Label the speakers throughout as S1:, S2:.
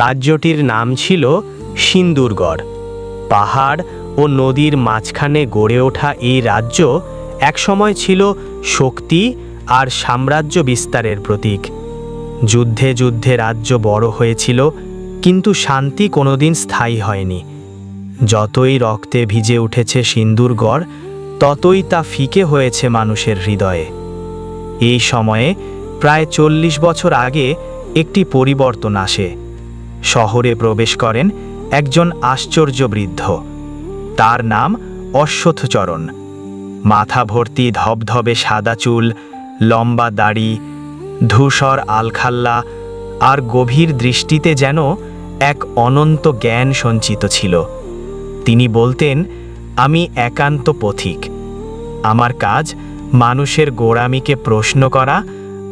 S1: রাজ্যটির নাম ছিল সিন্দুরগড়। পাহাড় ও নদীর মাঝখানে গড়ে ওঠা এই রাজ্য একসময় ছিল শক্তি আর সাম্রাজ্য বিস্তারের প্রতীক। যুদ্ধে যুদ্ধে রাজ্য বড় হয়েছিল, কিন্তু শান্তি কোনোদিন স্থায়ী হয়নি। যতই রক্তে ভিজে উঠেছে সিন্দুরগড়, ততই তা ফিকে হয়েছে মানুষের হৃদয়ে। এই সময়ে প্রায় চল্লিশ বছর আগে একটি পরিবর্তন আসে। শহরে প্রবেশ করেন একজন আশ্চর্য বৃদ্ধ। তার নাম অশ্বত্থচরণ। মাথা ভর্তি ধবধবে সাদা চুল, লম্বা দাড়ি, ধূসর আলখাল্লা আর গভীর দৃষ্টিতে যেন এক অনন্ত জ্ঞান সঞ্চিত ছিল। তিনি বলতেন, আমি একান্ত পথিক। আমার কাজ মানুষের গোড়ামিকে প্রশ্ন করা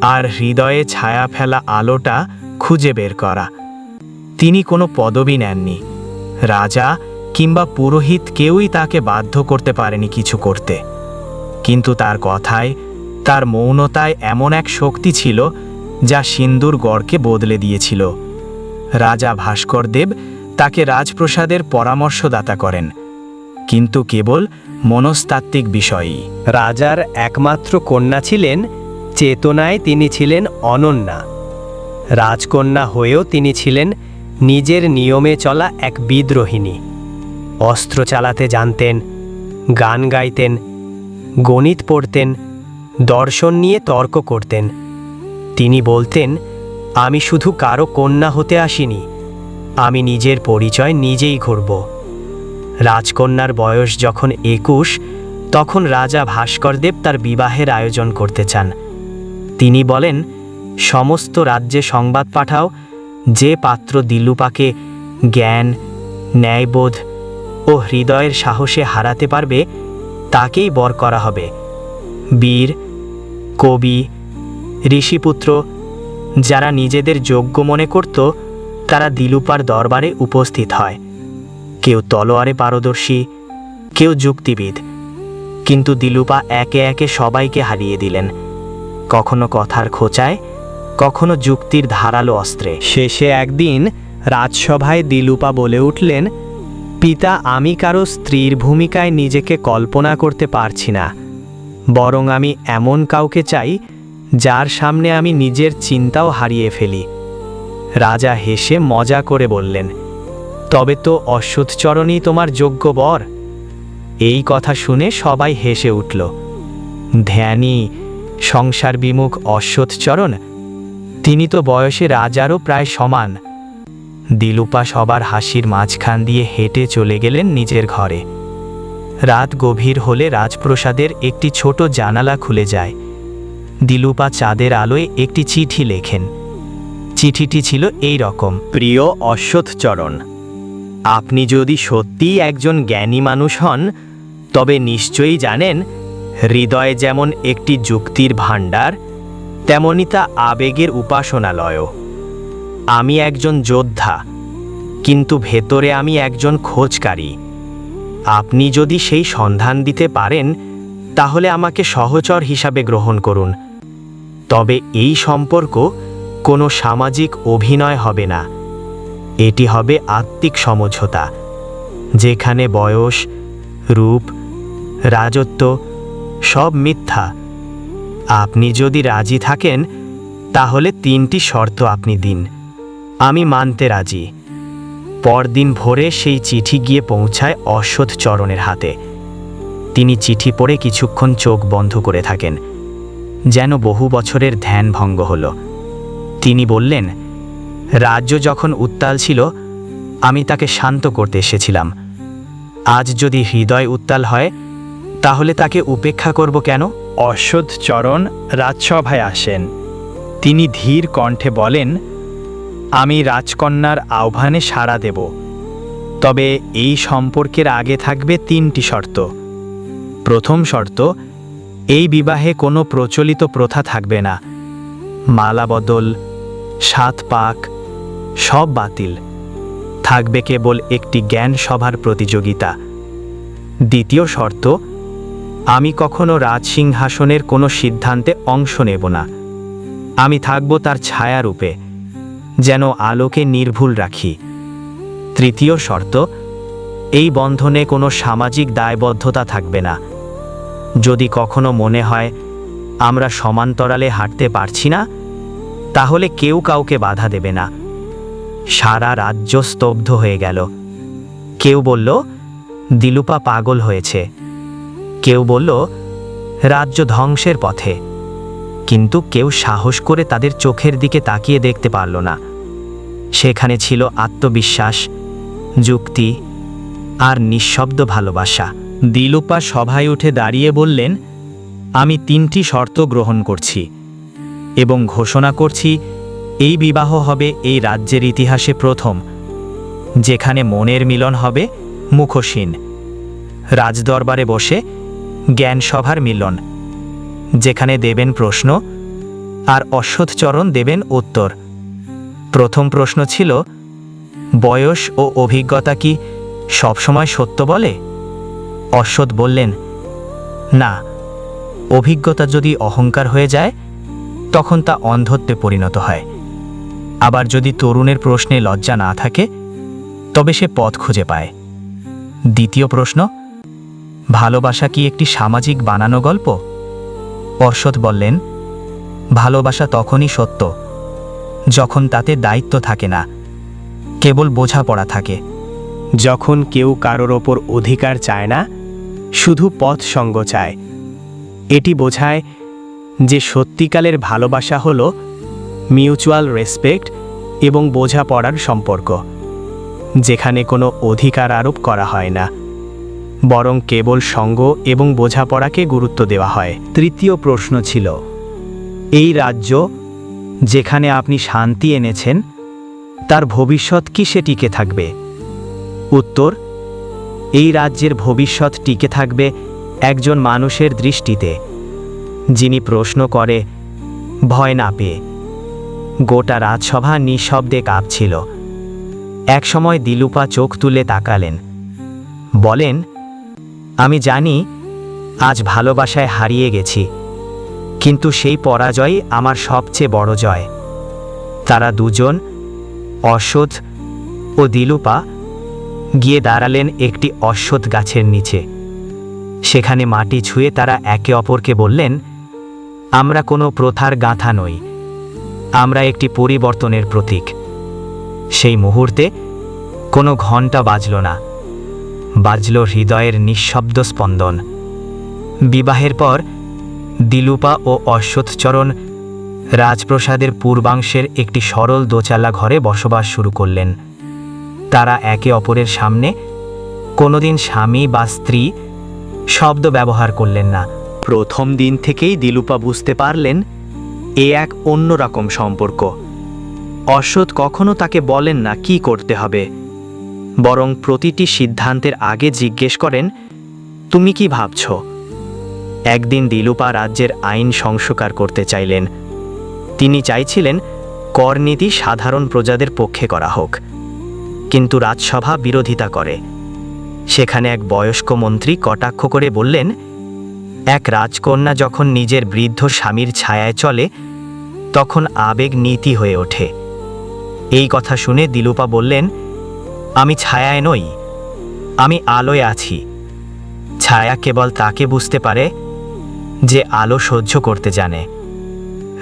S1: আর হৃদয়ে ছায়া ফেলা আলোটা খুঁজে বের করা। তিনি কোনো পদবি নেননি। রাজা কিংবা পুরোহিত কেউই তাকে বাধ্য করতে পারেনি কিছু করতে। কিন্তু তার কথায়, তার মৌনতায় এমন এক শক্তি ছিল, যা সিন্দুর গড়কে বদলে দিয়েছিল। রাজা ভাস্করদেব তাকে রাজপ্রসাদের পরামর্শদাতা করেন, কিন্তু কেবল মনস্তাত্ত্বিক বিষয়ই। রাজার একমাত্র কন্যা ছিলেন, চেতনায় তিনি ছিলেন অনন্যা। রাজকন্যা হয়েও তিনি ছিলেন নিজের নিয়মে চলা এক বিদ্রোহিণী অস্ত্র চালাতে জানতেন, গান গাইতেন, গণিত পড়তেন, দর্শন নিয়ে তর্ক করতেন। তিনি বলতেন, আমি শুধু কারও কন্যা হতে আসিনি, আমি নিজের পরিচয় নিজেই ঘুরব। রাজকন্যার বয়স যখন একুশ, তখন রাজা ভাস্করদেব তার বিবাহের আয়োজন করতে চান। তিনি বলেন, সমস্ত রাজ্যে সংবাদ পাঠাও যে পাত্র দিলুপাকে জ্ঞান, ন্যায়বোধ ও হৃদয়ের সাহসে হারাতে পারবে, তাকেই বর করা হবে। বীর, কবি, ঋষিপুত্র যারা নিজেদের যোগ্য মনে করত, তারা দিলুপার দরবারে উপস্থিত হয়। কেউ তলোয়ারে পারদর্শী, কেউ যুক্তিবিদ। কিন্তু দিলুপা একে একে সবাইকে হারিয়ে দিলেন। কখনো কথার খোঁচায় কখনো যুক্তির ধারালো অস্ত্রে। শেষে একদিন রাজসভায় দিলুপা বলে উঠলেন, পিতা, আমি কারও স্ত্রীর ভূমিকায় নিজেকে কল্পনা করতে পারছি না। বরং আমি এমন কাউকে চাই, যার সামনে আমি নিজের চিন্তাও হারিয়ে ফেলি। রাজা হেসে মজা করে বললেন, তবে তো অশ্বৎচরণই তোমার যোগ্য বর। এই কথা শুনে সবাই হেসে উঠল, ধ্যানী, সংসার বিমুখ অশ্বৎচরণ তিনি তো বয়সে রাজারও প্রায় সমান। দিলুপা সবার হাসির মাঝখান দিয়ে হেঁটে চলে গেলেন নিজের ঘরে। রাত গভীর হলে রাজপ্রসাদের একটি ছোট জানালা খুলে যায়। দিলুপা চাঁদের আলোয় একটি চিঠি লেখেন। চিঠিটি ছিল এই রকম, প্রিয় অশ্বৎচরণ আপনি যদি সত্যিই একজন জ্ঞানী মানুষ হন, তবে নিশ্চয়ই জানেন, হৃদয়ে যেমন একটি যুক্তির ভাণ্ডার তেমনি তা আবেগের উপাসনালয়ও। আমি একজন যোদ্ধা, কিন্তু ভেতরে আমি একজন খোঁজকারী। আপনি যদি সেই সন্ধান দিতে পারেন, তাহলে আমাকে সহচর হিসাবে গ্রহণ করুন। তবে এই সম্পর্ক কোনো সামাজিক অভিনয় হবে না। এটি হবে আত্মিক সমঝোতা, যেখানে বয়স, রূপ, রাজত্ব সব মিথ্যা। আপনি যদি রাজি থাকেন, তাহলে তিনটি শর্ত আপনি দিন। আমি মানতে রাজি। পরদিন ভোরে সেই চিঠি গিয়ে পৌঁছায় অশ্বৎ চরণের হাতে। তিনি চিঠি পড়ে কিছুক্ষণ চোখ বন্ধ করে থাকেন। যেন বহু বছরের ধ্যান ভঙ্গ হল। তিনি বললেন, রাজ্য যখন উত্তাল ছিল, আমি তাকে শান্ত করতে এসেছিলাম। আজ যদি হৃদয় উত্তাল হয় তাহলে তাকে উপেক্ষা করব কেন? অশ্বৎ চরণ রাজসভায় আসেন। তিনি ধীর কণ্ঠে বলেন, আমি রাজকন্যার আহ্বানে সাড়া দেব। তবে এই সম্পর্কের আগে থাকবে তিনটি শর্ত। প্রথম শর্ত, এই বিবাহে কোনো প্রচলিত প্রথা থাকবে না। মালা বদল, সাত পাক, সব বাতিল। থাকবে কেবল একটি জ্ঞান সভার প্রতিযোগিতা। দ্বিতীয় শর্ত আমি কখনো রাজসিংহাসনের কোনো সিদ্ধান্তে অংশ নেব না। আমি থাকব তার ছায়ারূপে, যেন আলোকে নির্ভুল রাখি। তৃতীয় শর্ত, এই বন্ধনে কোনো সামাজিক দায়বদ্ধতা থাকবে না। যদি কখনো মনে হয়, আমরা সমান্তরালে হাঁটতে পারছি না, তাহলে কেউ কাউকে বাধা দেবে না। সারা রাজ্য স্তব্ধ হয়ে গেল। কেউ বলল, দিলুপা পাগল হয়েছে। কেউ বলল, রাজ্য ধ্বংসের পথে। কিন্তু কেউ সাহস করে তাদের চোখের দিকে তাকিয়ে দেখতে পারল না। সেখানে ছিল আত্মবিশ্বাস, যুক্তি আর নিঃশব্দ ভালোবাসা। দিলুপা সভায় উঠে দাঁড়িয়ে বললেন, আমি তিনটি শর্ত গ্রহণ করছি এবং ঘোষণা করছি, এই বিবাহ হবে এই রাজ্যের ইতিহাসে প্রথম, যেখানে মনের মিলন হবে মুখোশীন রাজদরবারে বসে জ্ঞানসভার মিলন, যেখানে দেবেন প্রশ্ন আর অশ্বৎচরণ দেবেন উত্তর। প্রথম প্রশ্ন ছিল, বয়স ও অভিজ্ঞতা কি সবসময় সত্য বলে? অশ্বৎ বললেন, না, অভিজ্ঞতা যদি অহংকার হয়ে যায়, তখন তা অন্ধত্বে পরিণত হয়। আবার যদি তরুণের প্রশ্নে লজ্জা না থাকে, তবে সে পথ খুঁজে পায়। দ্বিতীয় প্রশ্ন ভালোবাসা কি একটি সামাজিক বানানো গল্প? অর্ষদ বললেন, ভালোবাসা তখনই সত্য, যখন তাতে দায়িত্ব থাকে না, কেবল বোঝাপড়া থাকে। যখন কেউ কারোর ওপর অধিকার চায় না, শুধু পথ সঙ্গ চায়। এটি বোঝায় যে সত্যিকালের ভালোবাসা হল মিউচুয়াল রেসপেক্ট এবং বোঝাপড়ার সম্পর্ক, যেখানে কোনো অধিকার আরোপ করা হয় না। বরং কেবল সঙ্গ এবং বোঝাপড়াকে গুরুত্ব দেওয়া হয়। তৃতীয় প্রশ্ন ছিল, এই রাজ্য যেখানে আপনি শান্তি এনেছেন, তার ভবিষ্যৎ কি সে টিকে থাকবে? উত্তর, এই রাজ্যের ভবিষ্যৎ টিকে থাকবে একজন মানুষের দৃষ্টিতে, যিনি প্রশ্ন করে, ভয় না পেয়ে। গোটা রাজসভা নিঃশব্দে কাঁপছিল। একসময় দিলুপা চোখ তুলে তাকালেন। বলেন আমি জানি আজ ভালোবাসায় হারিয়ে গেছি, কিন্তু সেই পরাজয় আমার সবচেয়ে বড় জয়। তারা দুজন অশ্বৎ ও দিলুপা, গিয়ে দাঁড়ালেন একটি অশ্বৎ গাছের নিচে। সেখানে মাটি ছুঁয়ে তারা একে অপরকে বললেন, আমরা কোনো প্রথার গাঁথা নই, আমরা একটি পরিবর্তনের প্রতীক। সেই মুহূর্তে কোনো ঘণ্টা বাজল না। বাজল হৃদয়ের নিঃশব্দ স্পন্দন। বিবাহের পর দিলুপা ও অশ্বৎচরণ রাজপ্রসাদের পূর্বাংশের একটি সরল দোচালা ঘরে বসবাস শুরু করলেন। তারা একে অপরের সামনে কোনোদিন স্বামী বা স্ত্রী শব্দ ব্যবহার করলেন না। প্রথম দিন থেকেই দিলুপা বুঝতে পারলেন, এ এক অন্যরকম সম্পর্ক। অশ্বৎ কখনো তাকে বলেন না, কি করতে হবে? বরং প্রতিটি সিদ্ধান্তের আগে জিজ্ঞেস করেন, তুমি কি ভাবছ? একদিন দিলুপা রাজ্যের আইন সংস্কার করতে চাইলেন। তিনি চাইছিলেন করনীতি সাধারণ প্রজাদের পক্ষে করা হোক। কিন্তু রাজসভা বিরোধিতা করে। সেখানে এক বয়স্ক মন্ত্রী কটাক্ষ করে বললেন, এক রাজকন্যা যখন নিজের বৃদ্ধ স্বামীর ছায়ায় চলে, তখন আবেগ নীতি হয়ে ওঠে। এই কথা শুনে দিলুপা বললেন আমি ছায়ায় নই, আমি আলোয় আছি। ছায়া কেবল তাকে বুঝতে পারে যে আলো সহ্য করতে জানে।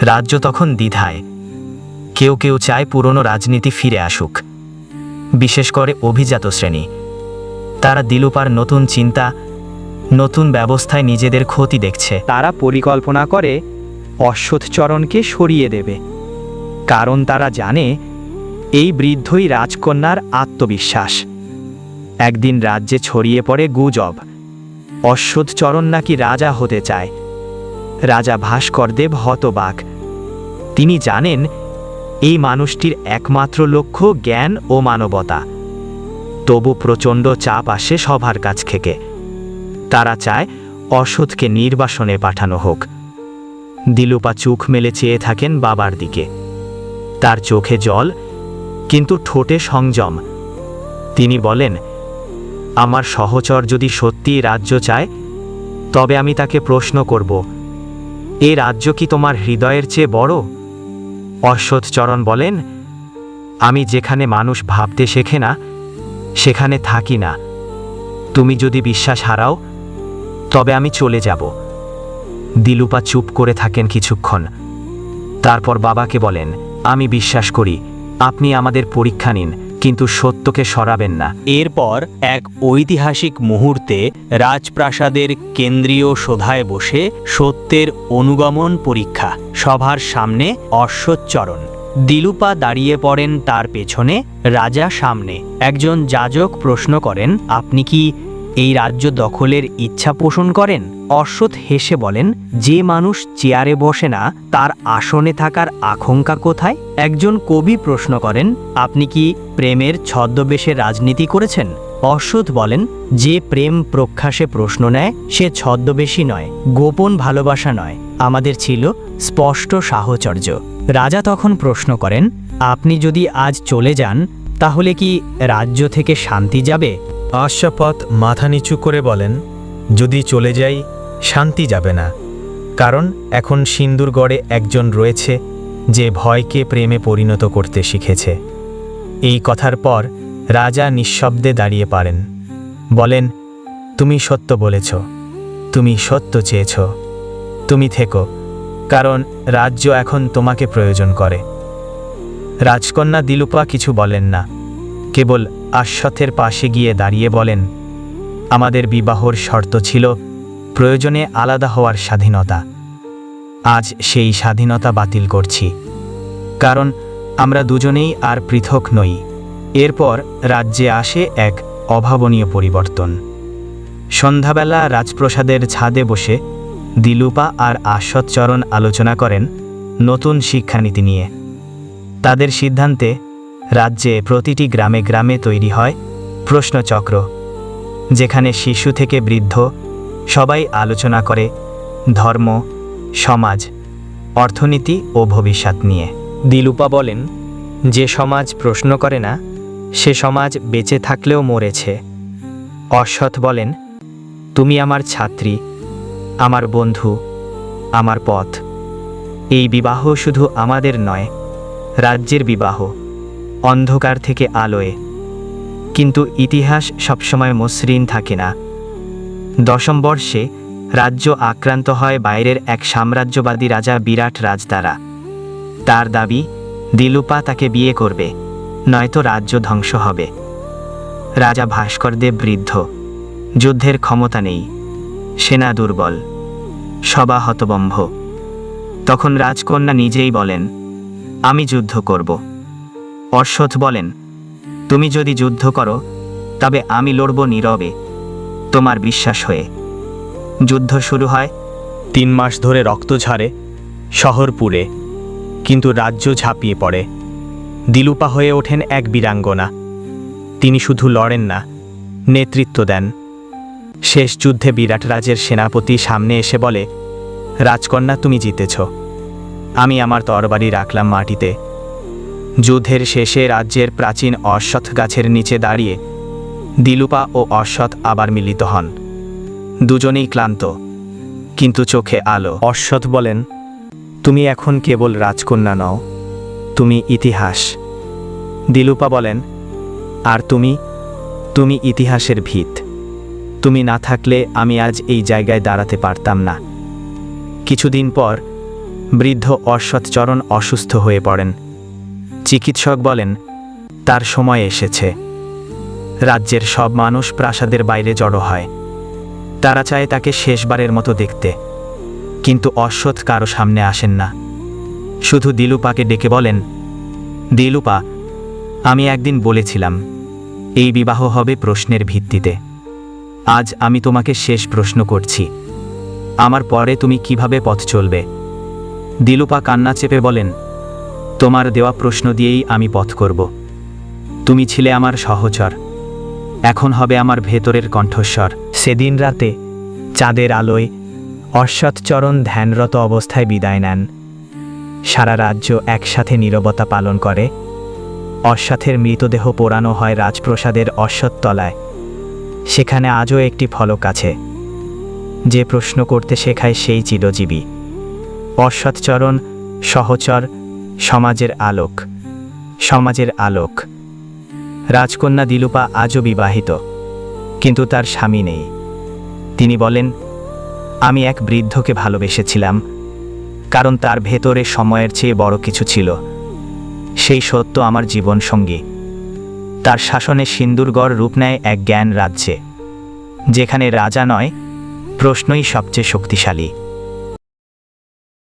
S1: রাজ্য তখন দ্বিধায়। কেউ কেউ চায় পুরনো রাজনীতি ফিরে আসুক। বিশেষ করে অভিজাত শ্রেণি। তারা দিলুপার নতুন চিন্তা, নতুন ব্যবস্থায় নিজেদের ক্ষতি দেখছে। তারা পরিকল্পনা করে অশ্বৎচরণকে সরিয়ে দেবে। কারণ তারা জানে এই বৃদ্ধই রাজকন্যার আত্মবিশ্বাস। একদিন রাজ্যে ছড়িয়ে পড়ে গুজব। অশ্বৎচরণ নাকি রাজা হতে চায়। রাজা ভাস্করদেব হতবাক। তিনি জানেন, এই মানুষটির একমাত্র লক্ষ্য জ্ঞান ও মানবতা। তবু প্রচণ্ড চাপ আসে সভার কাছ থেকে। তারা চায় অসৎকে নির্বাসনে পাঠানো হোক। দিলুপা চোখ মেলে চেয়ে থাকেন বাবার দিকে। তার চোখে জল কিন্তু ঠোঁটে সংযম। তিনি বলেন, আমার সহচর যদি সত্যিই রাজ্য চায়, তবে আমি তাকে প্রশ্ন করব, এ রাজ্য কি তোমার হৃদয়ের চেয়ে বড়? অশ্বৎচরণ বলেন, আমি যেখানে মানুষ ভাবতে শেখে না, সেখানে থাকি না। তুমি যদি বিশ্বাস হারাও, তবে আমি চলে যাব দিলুপা চুপ করে থাকেন কিছুক্ষণ। তারপর বাবাকে বলেন, আমি বিশ্বাস করি আপনি আমাদের পরীক্ষা নিন, কিন্তু সত্যকে সরাবেন না। এরপর এক ঐতিহাসিক মুহূর্তে রাজপ্রাসাদের কেন্দ্রীয় শোধায় বসে সত্যের অনুগমন পরীক্ষা, সভার সামনে অশ্বচ্চরণ। দিলুপা দাঁড়িয়ে পড়েন তার পেছনে, রাজা সামনে। একজন যাজক প্রশ্ন করেন, আপনি কি এই রাজ্য দখলের ইচ্ছা পোষণ করেন? অশ্বৎ হেসে বলেন, যে মানুষ চেয়ারে বসে না, তার আসনে থাকার আশঙ্কা কোথায়? একজন কবি প্রশ্ন করেন, আপনি কি প্রেমের ছদ্মবেশে রাজনীতি করেছেন? অশ্বৎ বলেন, যে প্রেম প্রখ্যাসে প্রশ্ন নেয়, সে ছদ্মবেশী নয়, গোপন ভালোবাসা নয়, আমাদের ছিল স্পষ্ট সাহচর্য। রাজা তখন প্রশ্ন করেন, আপনি যদি আজ চলে যান, তাহলে কি রাজ্য থেকে শান্তি যাবে?
S2: আশাপথ মাথা নিচু করে বলেন, যদি চলে যাই, শান্তি যাবে না। কারণ এখন সিন্দুরগড়ে একজন রয়েছে যে ভয়কে প্রেমে পরিণত করতে শিখেছে। এই কথার পর রাজা নিঃশব্দে দাঁড়িয়ে পারেন। বলেন, তুমি সত্য বলেছ, তুমি সত্য চেয়েছ। তুমি থেকো, কারণ রাজ্য এখন তোমাকে প্রয়োজন করে। রাজকন্যা দিলুপা কিছু বলেন না, কেবল আশ্বথের পাশে গিয়ে দাঁড়িয়ে বলেন, আমাদের বিবাহর শর্ত ছিল প্রয়োজনে আলাদা হওয়ার স্বাধীনতা। আজ সেই স্বাধীনতা বাতিল করছি। কারণ আমরা দুজনেই আর পৃথক নই। এরপর রাজ্যে আসে এক অভাবনীয় পরিবর্তন। সন্ধ্যাবেলা রাজপ্রসাদের ছাদে বসে দিলুপা আর আশ্বৎচরণ আলোচনা করেন নতুন শিক্ষানীতি নিয়ে। তাদের সিদ্ধান্তে রাজ্যে প্রতিটি গ্রামে গ্রামে তৈরি হয় প্রশ্নচক্র, যেখানে শিশু থেকে বৃদ্ধ সবাই আলোচনা করে ধর্ম, সমাজ, অর্থনীতি ও ভবিষ্যৎ নিয়ে। দিলুপা বলেন, যে সমাজ প্রশ্ন করে না, সে সমাজ বেঁচে থাকলেও মরেছে। অশ্বথ বলেন, তুমি আমার ছাত্রী, আমার বন্ধু, আমার পথ। এই বিবাহ শুধু আমাদের নয়, রাজ্যের বিবাহ। অন্ধকার থেকে আলোয়। কিন্তু ইতিহাস সবসময় মসৃণ থাকে না। দশম বর্ষে রাজ্য আক্রান্ত হয় বাইরের এক সাম্রাজ্যবাদী রাজা বিরাট রাজ দ্বারা তার দাবি, দিলুপা তাকে বিয়ে করবে, নয়তো রাজ্য ধ্বংস হবে। রাজা ভাস্করদেব বৃদ্ধ, যুদ্ধের ক্ষমতা নেই, সেনা দুর্বল সবা হতবম্ভ। তখন রাজকন্যা নিজেই বলেন, আমি যুদ্ধ করব। অশ্বথ বলেন, তুমি যদি যুদ্ধ করো, তবে আমি লড়ব নীরবে, তোমার বিশ্বাস হয়ে। যুদ্ধ শুরু হয়
S1: তিন মাস ধরে রক্ত ঝাড়ে শহর পুড়ে কিন্তু রাজ্য ঝাঁপিয়ে পড়ে। দিলুপা হয়ে ওঠেন এক বীরাঙ্গনা। তিনি শুধু লড়েন না, নেতৃত্ব দেন। শেষ যুদ্ধে বিরাট রাজের সেনাপতি সামনে এসে বলে, রাজকন্যা, তুমি জিতেছ। আমি আমার তরবারি রাখলাম মাটিতে। যুদ্ধের শেষে রাজ্যের প্রাচীন অশ্বত্থ গাছের নিচে দাঁড়িয়ে দিলুপা ও অশ্বত্থ আবার মিলিত হন। দুজনেই ক্লান্ত, কিন্তু চোখে আলো। অশ্বথ বলেন, তুমি এখন কেবল রাজকন্যা নও, তুমি ইতিহাস। দিলুপা বলেন, আর তুমি তুমি ইতিহাসের ভিত। তুমি না থাকলে আমি আজ এই জায়গায় দাঁড়াতে পারতাম না। কিছুদিন পর বৃদ্ধ অশ্বৎচরণ অসুস্থ হয়ে পড়েন। চিকিৎসক বলেন, তার সময় এসেছে। রাজ্যের সব মানুষ প্রাসাদের বাইরে জড়ো হয়। তারা চায় তাকে শেষবারের মতো দেখতে। কিন্তু অশ্বৎ কারও সামনে আসেন না। শুধু দিলুপাকে ডেকে বলেন, দিলুপা, আমি একদিন বলেছিলাম, এই বিবাহ হবে প্রশ্নের ভিত্তিতে। আজ আমি তোমাকে শেষ প্রশ্ন করছি। আমার পরে তুমি কীভাবে পথ চলবে? দিলুপা কান্না চেপে বলেন তোমার দেওয়া প্রশ্ন দিয়েই আমি পথ করব। তুমি ছিলে আমার সহচর। এখন হবে আমার ভেতরের কণ্ঠস্বর। সেদিন রাতে চাঁদের আলোয় অশ্বৎচরণ ধ্যানরত অবস্থায় বিদায় নেন। সারা রাজ্য একসাথে নীরবতা পালন করে। অশ্বথের মৃতদেহ পোড়ানো হয় রাজপ্রসাদের অশ্বত্তলায় সেখানে আজও একটি ফলক আছে। যে প্রশ্ন করতে শেখায় সেই চিরজীবী। অশ্বৎচরণ সহচর সমাজের আলোক সমাজের আলোক। রাজকন্যা দিলুপা আজও বিবাহিত, কিন্তু তার স্বামী নেই। তিনি বলেন, আমি এক বৃদ্ধকে ভালোবেসেছিলাম, কারণ তার ভেতরে সময়ের চেয়ে বড় কিছু ছিল। সেই সত্য আমার জীবন সঙ্গী। তার শাসনে সিন্দুরগড় রূপ নেয় এক জ্ঞান রাজ্যে, যেখানে রাজা নয়, প্রশ্নই সবচেয়ে শক্তিশালী।